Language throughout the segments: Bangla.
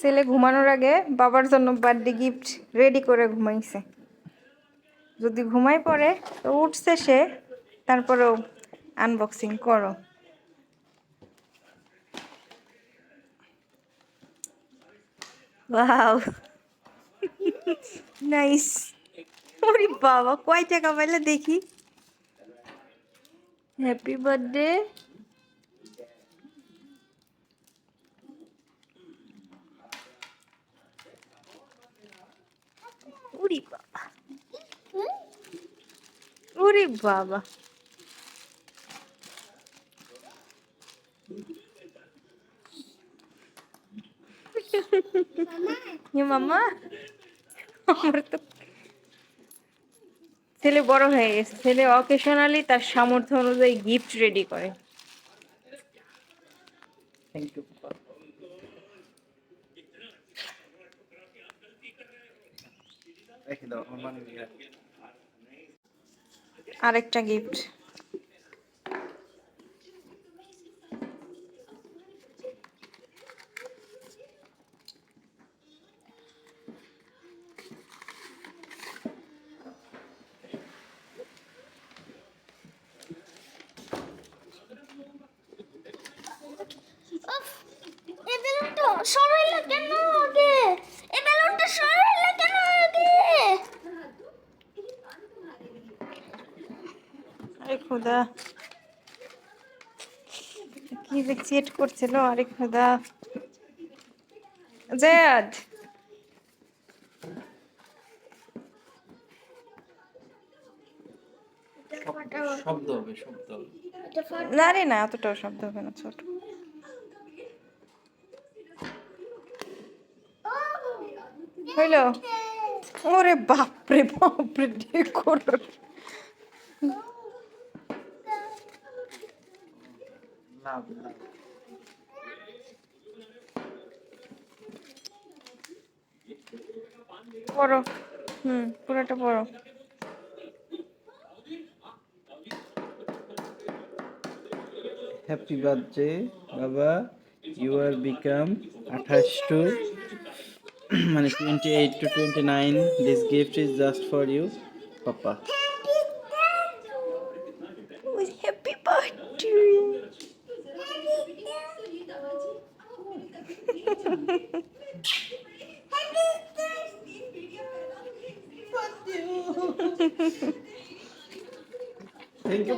ছেলে ঘুমানোর আগে বাবার জন্য বার্থডে গিফট রেডি করে ঘুমাইছে। যদি ঘুমাই পড়ে তো উঠছে সে তারপরেও আনবক্সিং করো। ওয়াও নাইস ওরে বাবা কয় টাকা পাইলে দেখি? হ্যাপি বার্থডে উরি বাবা। উরি বাবা। ছেলে বড় হয়ে গেছে। ছেলে অকেশনালি তার সামর্থ্য অনুযায়ী গিফট রেডি করে। থ্যাংক ইউ আরেকটা গিফট আরে খোদা। কি যে চেট করছিল আরে খোদা। জয়াদ শব্দ হবে শব্দ হবে। এটা ফাট না রে না এতটাও শব্দ হবে না ছোট। হইল? ওরে বাপরে বাপরে ডেকোরেট লাভ বড়। হুম, পুরোটা বড়। হ্যাপি বার্থডে বাবা ইউ আর বিকাম আঠাশ টু মানে twenty eight to twenty nine this gift is just for you papa happy birthday thank you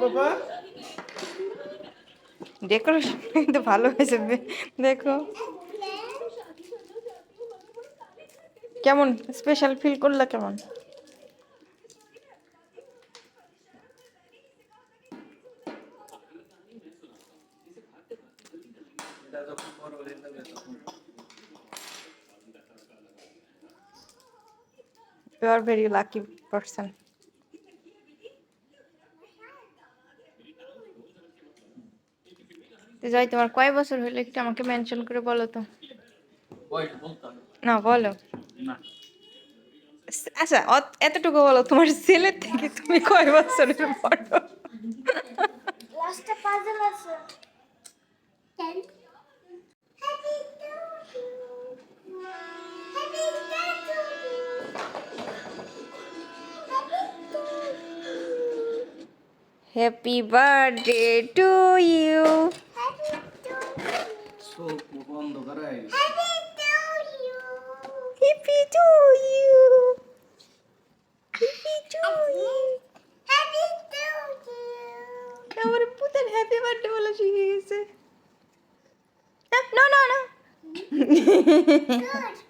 decoration কিন্তু ভালো হয়েছে দেখো। কেমন? স্পেশাল ফিল করলে কেমন? You are very lucky person Joy তোমার কয় বছর হলো একটু আমাকে মেনশন করে বলো তো? না বলো। আচ্ছা এতটুকু বলো তোমার ছেলের থেকে তুমি কয় বছরের বড়? হ্যাপি বার্থডে টু ইউ চোখ বন্ধ করে happy to you happy to you আমার পুতের হ্যাপি বার্থডে বলে শিখে গেছে না না না Good.